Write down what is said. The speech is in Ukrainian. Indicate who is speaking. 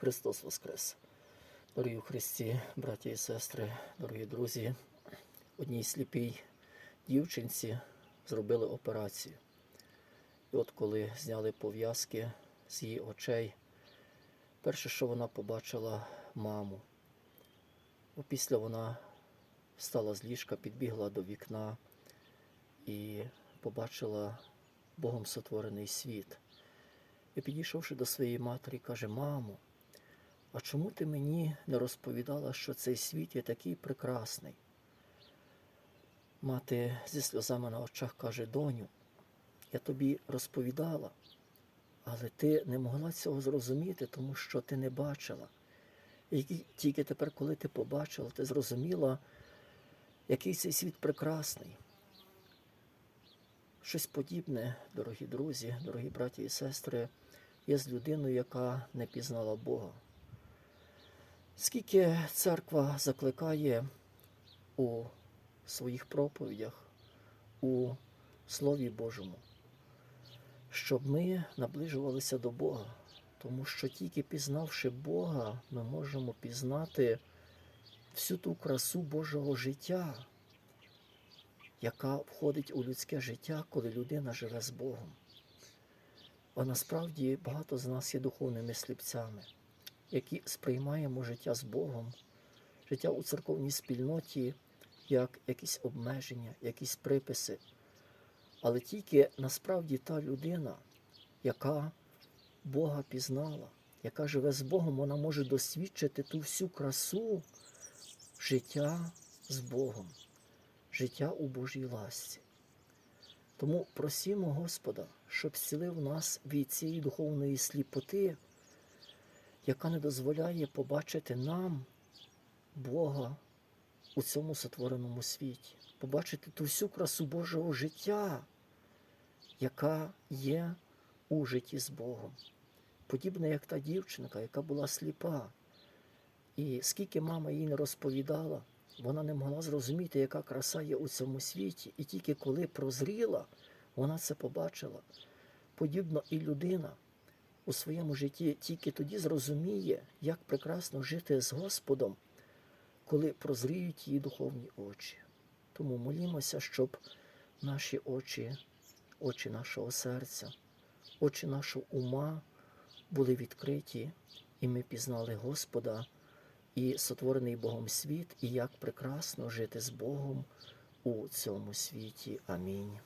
Speaker 1: Христос Воскрес! Дорогі у Христі, браті і сестри, дорогі друзі, одній сліпій дівчинці зробили операцію. І от коли зняли пов'язки з її очей, перше, що вона побачила маму. Опісля вона встала з ліжка, підбігла до вікна і побачила Богом сотворений світ. І підійшовши до своєї матері, каже: Мамо, а чому ти мені не розповідала, що цей світ є такий прекрасний? Мати зі сльозами на очах каже: Доню, я тобі розповідала, але ти не могла цього зрозуміти, тому що ти не бачила. І тільки тепер, коли ти побачила, ти зрозуміла, який цей світ прекрасний. Щось подібне, дорогі друзі, дорогі браті і сестри, є з людиною, яка не пізнала Бога. Скільки церква закликає у своїх проповідях, у Слові Божому, щоб ми наближувалися до Бога, тому що тільки пізнавши Бога, ми можемо пізнати всю ту красу Божого життя, яка входить у людське життя, коли людина живе з Богом. А насправді багато з нас є духовними сліпцями, які сприймаємо життя з Богом, життя у церковній спільноті як якісь обмеження, якісь приписи. Але тільки насправді та людина, яка Бога пізнала, яка живе з Богом, вона може досвідчити ту всю красу життя з Богом, життя у Божій ласці. Тому просімо Господа, щоб зцілив нас від цієї духовної сліпоти, яка не дозволяє побачити нам Бога у цьому сотвореному світі, побачити ту всю красу Божого життя, яка є у житті з Богом. Подібно як та дівчинка, яка була сліпа. І скільки мама їй не розповідала, вона не могла зрозуміти, яка краса є у цьому світі. І тільки коли прозріла, вона це побачила. Подібно і людина у своєму житті тільки тоді зрозуміє, як прекрасно жити з Господом, коли прозріють її духовні очі. Тому молімося, щоб наші очі, очі нашого серця, очі нашого ума були відкриті, і ми пізнали Господа і сотворений Богом світ, і як прекрасно жити з Богом у цьому світі. Амінь.